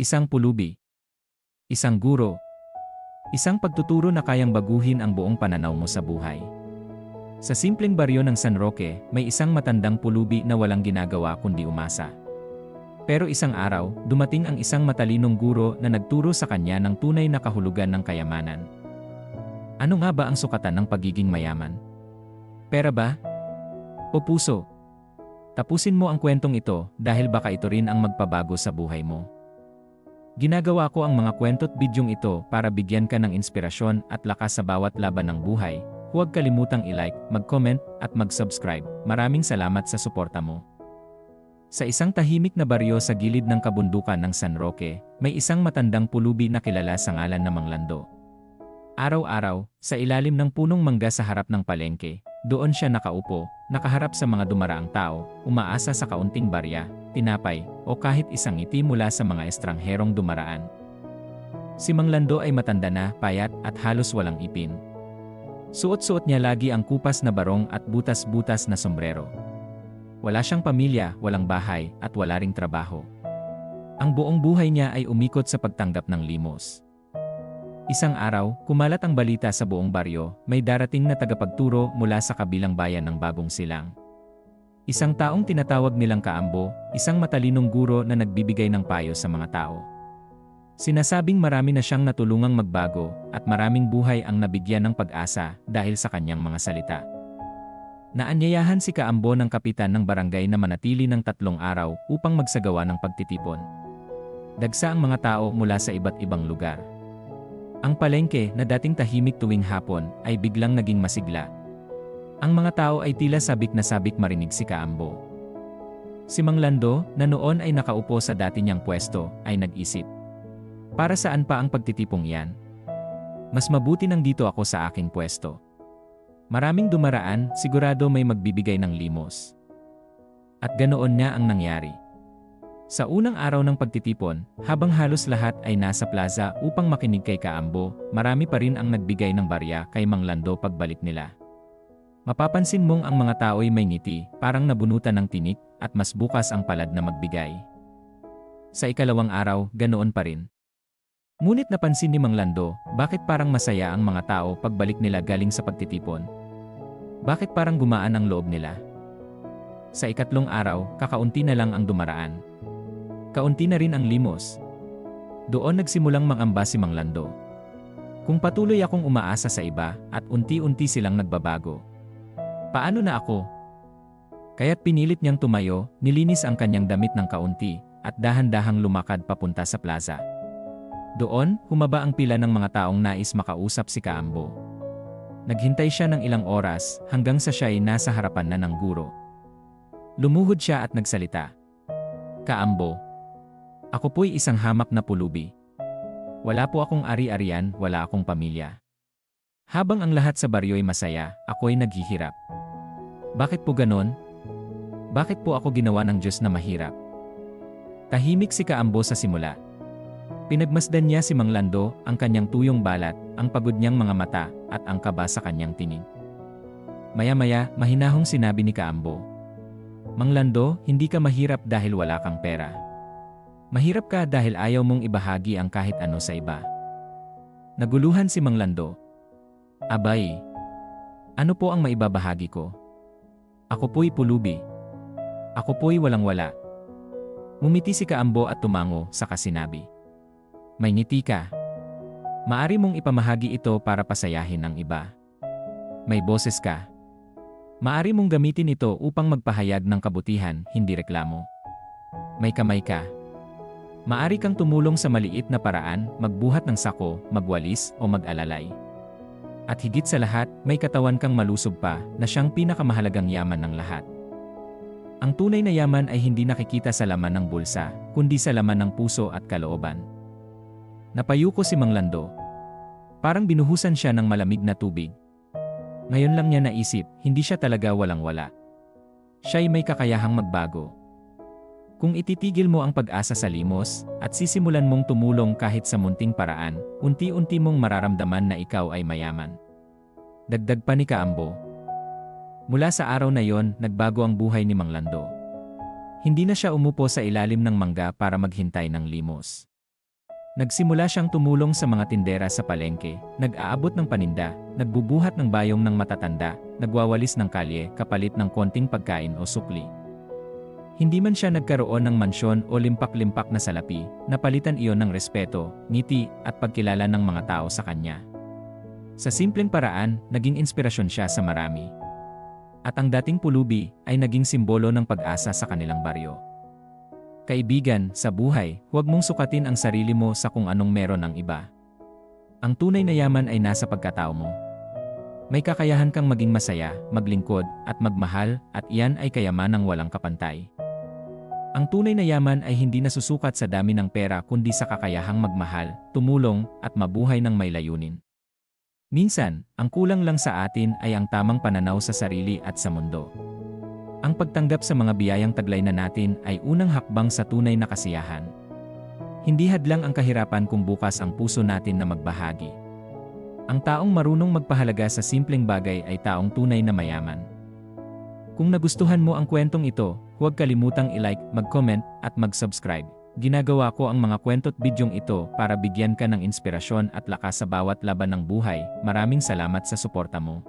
Isang pulubi. Isang guro. Isang pagtuturo na kayang baguhin ang buong pananaw mo sa buhay. Sa simpleng baryo ng San Roque, may isang matandang pulubi na walang ginagawa kundi umasa. Pero isang araw, dumating ang isang matalinong guro na nagturo sa kanya ng tunay na kahulugan ng kayamanan. Ano nga ba ang sukatan ng pagiging mayaman? Pera ba? O puso? Tapusin mo ang kwentong ito dahil baka ito rin ang magpabago sa buhay mo. Ginagawa ko ang mga kwento't bidyong ito para bigyan ka ng inspirasyon at lakas sa bawat laban ng buhay. Huwag kalimutang i-like, mag-comment at mag-subscribe. Maraming salamat sa suporta mo. Sa isang tahimik na baryo sa gilid ng kabundukan ng San Roque, may isang matandang pulubi na kilala sa ngalan na Manglando. Araw-araw, sa ilalim ng punong mangga sa harap ng palengke, doon siya nakaupo, nakaharap sa mga dumaraang tao, umaasa sa kaunting barya, tinapay, o kahit isang ngiti mula sa mga estrangherong dumaraan. Si Manglando ay matanda na, payat, at halos walang ipin. Suot-suot niya lagi ang kupas na barong at butas-butas na sombrero. Wala siyang pamilya, walang bahay, at wala ring trabaho. Ang buong buhay niya ay umikot sa pagtanggap ng limos. Isang araw, kumalat ang balita sa buong baryo, may darating na tagapagturo mula sa kabilang bayan ng Bagong Silang. Isang taong tinatawag nilang kaambo, isang matalinong guro na nagbibigay ng payo sa mga tao. Sinasabing marami na siyang natulungang magbago at maraming buhay ang nabigyan ng pag-asa dahil sa kanyang mga salita. Naanyayahan si Kaambo ng kapitan ng barangay na manatili ng tatlong araw upang magsagawa ng pagtitipon. Dagsa ang mga tao mula sa iba't ibang lugar. Ang palengke na dating tahimik tuwing hapon ay biglang naging masigla. Ang mga tao ay tila sabik na sabik marinig si Kaambo. Si Mang Lando, na noon ay nakaupo sa dati niyang pwesto, ay nag-isip. Para saan pa ang pagtitipong yan? Mas mabuti nang dito ako sa aking pwesto. Maraming dumaraan, sigurado may magbibigay ng limos. At ganoon nga ang nangyari. Sa unang araw ng pagtitipon, habang halos lahat ay nasa plaza upang makinig kay Kaambo, marami pa rin ang nagbigay ng barya kay Mang Lando pagbalik nila. Mapapansin mong ang mga tao'y may ngiti, parang nabunutan ng tinik, at mas bukas ang palad na magbigay. Sa ikalawang araw, ganoon pa rin. Ngunit napansin ni Mang Lando, bakit parang masaya ang mga tao pagbalik nila galing sa pagtitipon? Bakit parang gumaan ang loob nila? Sa ikatlong araw, kakaunti na lang ang dumaraan. Kaunti na rin ang limos. Doon nagsimulang mangamba si Mang Lando. Kung patuloy akong umaasa sa iba at unti-unti silang nagbabago. Paano na ako? Kaya't pinilit niyang tumayo, nilinis ang kanyang damit ng kaunti, at dahan-dahang lumakad papunta sa plaza. Doon, humaba ang pila ng mga taong nais makausap si Kaambo. Naghintay siya ng ilang oras hanggang sa siya ay nasa harapan na ng guro. Lumuhod siya at nagsalita. Kaambo, ako po'y isang hamak na pulubi. Wala po akong ari-arian, wala akong pamilya. Habang ang lahat sa baryo'y masaya, ako'y naghihirap. Bakit po ganon? Bakit po ako ginawa ng Diyos na mahirap? Tahimik si Kaambo sa simula. Pinagmasdan niya si Mang Lando, ang kanyang tuyong balat, ang pagod niyang mga mata, at ang kaba sa kanyang tinig. Maya-maya, mahinahong sinabi ni Kaambo. Mang Lando, hindi ka mahirap dahil wala kang pera. Mahirap ka dahil ayaw mong ibahagi ang kahit ano sa iba. Naguluhan si Mang Lando. Abay, ano po ang maibabahagi ko? Ako po'y pulubi. Ako po'y walang-wala. Mumiti si Kaambo at tumango sa kasinabi. May ngiti ka. Maari mong ipamahagi ito para pasayahin ang iba. May boses ka. Maari mong gamitin ito upang magpahayag ng kabutihan, hindi reklamo. May kamay ka. Maari kang tumulong sa maliit na paraan, magbuhat ng sako, magwalis, o mag-alalay. At higit sa lahat, may katawan kang malusog pa na siyang pinakamahalagang yaman ng lahat. Ang tunay na yaman ay hindi nakikita sa laman ng bulsa, kundi sa laman ng puso at kalooban. Napayuko si Mang Lando. Parang binuhusan siya ng malamig na tubig. Ngayon lang niya naisip, hindi siya talaga walang-wala. Siya'y may kakayahang magbago. Kung ititigil mo ang pag-asa sa limos, at sisimulan mong tumulong kahit sa munting paraan, unti-unti mong mararamdaman na ikaw ay mayaman. Dagdag pa ni Kaambo. Mula sa araw na yon, nagbago ang buhay ni Mang Lando. Hindi na siya umupo sa ilalim ng mangga para maghintay ng limos. Nagsimula siyang tumulong sa mga tindera sa palengke, nag-aabot ng paninda, nagbubuhat ng bayong ng matatanda, nagwawalis ng kalye kapalit ng konting pagkain o sukli. Hindi man siya nagkaroon ng mansyon o limpak-limpak na salapi, napalitan iyon ng respeto, ngiti, at pagkilala ng mga tao sa kanya. Sa simpleng paraan, naging inspirasyon siya sa marami. At ang dating pulubi ay naging simbolo ng pag-asa sa kanilang baryo. Kaibigan, sa buhay, huwag mong sukatin ang sarili mo sa kung anong meron ng iba. Ang tunay na yaman ay nasa pagkatao mo. May kakayahan kang maging masaya, maglingkod, at magmahal, at iyan ay kayamanang walang kapantay. Ang tunay na yaman ay hindi nasusukat sa dami ng pera kundi sa kakayahang magmahal, tumulong, at mabuhay ng may layunin. Minsan, ang kulang lang sa atin ay ang tamang pananaw sa sarili at sa mundo. Ang pagtanggap sa mga biyayang taglay na natin ay unang hakbang sa tunay na kasiyahan. Hindi hadlang ang kahirapan kung bukas ang puso natin na magbahagi. Ang taong marunong magpahalaga sa simpleng bagay ay taong tunay na mayaman. Kung nagustuhan mo ang kwentong ito, huwag kalimutang i-like, mag-comment, at mag-subscribe. Ginagawa ko ang mga kwento't bidyong ito para bigyan ka ng inspirasyon at lakas sa bawat laban ng buhay. Maraming salamat sa suporta mo.